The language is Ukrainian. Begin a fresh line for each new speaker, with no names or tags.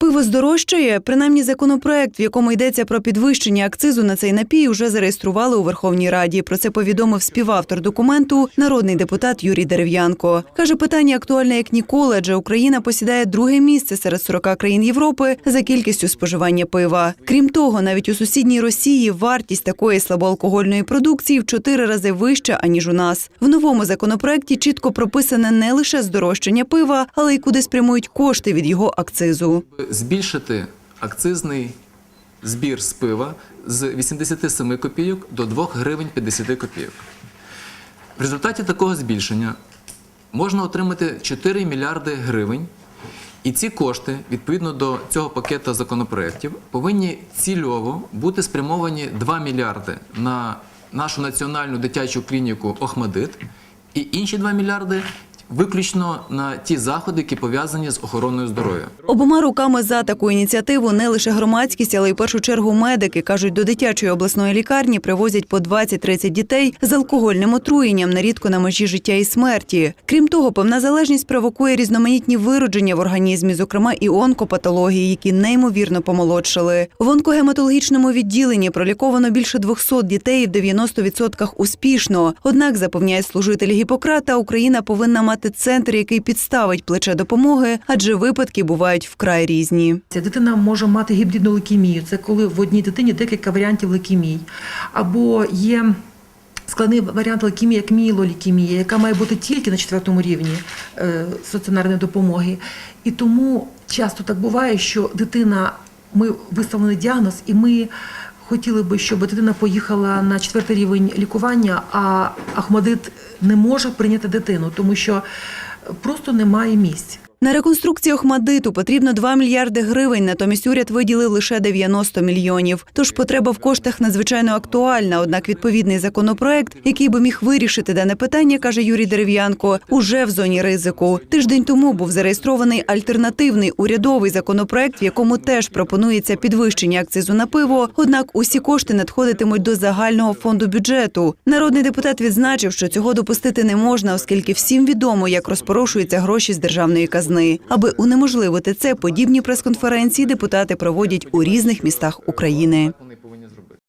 Пиво здорожчає. Принаймні, законопроект, в якому йдеться про підвищення акцизу на цей напій, уже зареєстрували у Верховній Раді. Про це повідомив співавтор документу, народний депутат Юрій Дерев'янко. Каже, питання актуальне як ніколи, адже Україна посідає друге місце серед 40 країн Європи за кількістю споживання пива. Крім того, навіть у сусідній Росії вартість такої слабоалкогольної продукції в чотири рази вища аніж у нас. В новому законопроекті чітко прописане не лише здорожчання пива, але й куди спрямують кошти від його акцизу.
Збільшити акцизний збір з пива з 87 копійок до 2 гривень 50 копійок. В результаті такого збільшення можна отримати 4 мільярди гривень, і ці кошти, відповідно до цього пакету законопроєктів, повинні цільово бути спрямовані 2 мільярди на нашу національну дитячу клініку Охмадит і інші 2 мільярди виключно на ті заходи, які пов'язані з охороною здоров'я.
Обома руками за таку ініціативу не лише громадськість, але й в першу чергу медики кажуть, до дитячої обласної лікарні привозять по 20-30 дітей з алкогольним отруєнням, нерідко на межі життя і смерті. Крім того, певна залежність провокує різноманітні виродження в організмі, зокрема і онкопатології, які неймовірно помолодшали. В онкогематологічному відділенні проліковано більше 200 дітей, в 90% успішно. Однак, запевняють служителі Гіппократа, Україна повинна мати центр, який підставить плече допомоги, адже випадки бувають вкрай різні.
Ця дитина може мати гібридну лейкемію. Це коли в одній дитині декілька варіантів лейкемій. Або є складний варіант лейкемії, як мієлолейкемія, яка має бути тільки на четвертому рівні е, стаціонарної допомоги. І тому часто так буває, що дитина, ми виставлений діагноз, і ми хотіли би, щоб дитина поїхала на четвертий рівень лікування, а Ахмадит не може прийняти дитину, тому що просто немає місць.
На реконструкцію Охмадиту потрібно 2 мільярди гривень, натомість уряд виділив лише 90 мільйонів. Тож потреба в коштах надзвичайно актуальна. Однак відповідний законопроект, який би міг вирішити дане питання, каже Юрій Дерев'янко, уже в зоні ризику. Тиждень тому був зареєстрований альтернативний урядовий законопроект, в якому теж пропонується підвищення акцизу на пиво. Однак усі кошти надходитимуть до загального фонду бюджету. Народний депутат відзначив, що цього допустити не можна, оскільки всім відомо, як розпорошуються гроші з державної казни. Аби унеможливити це, подібні прес-конференції депутати проводять у різних містах України.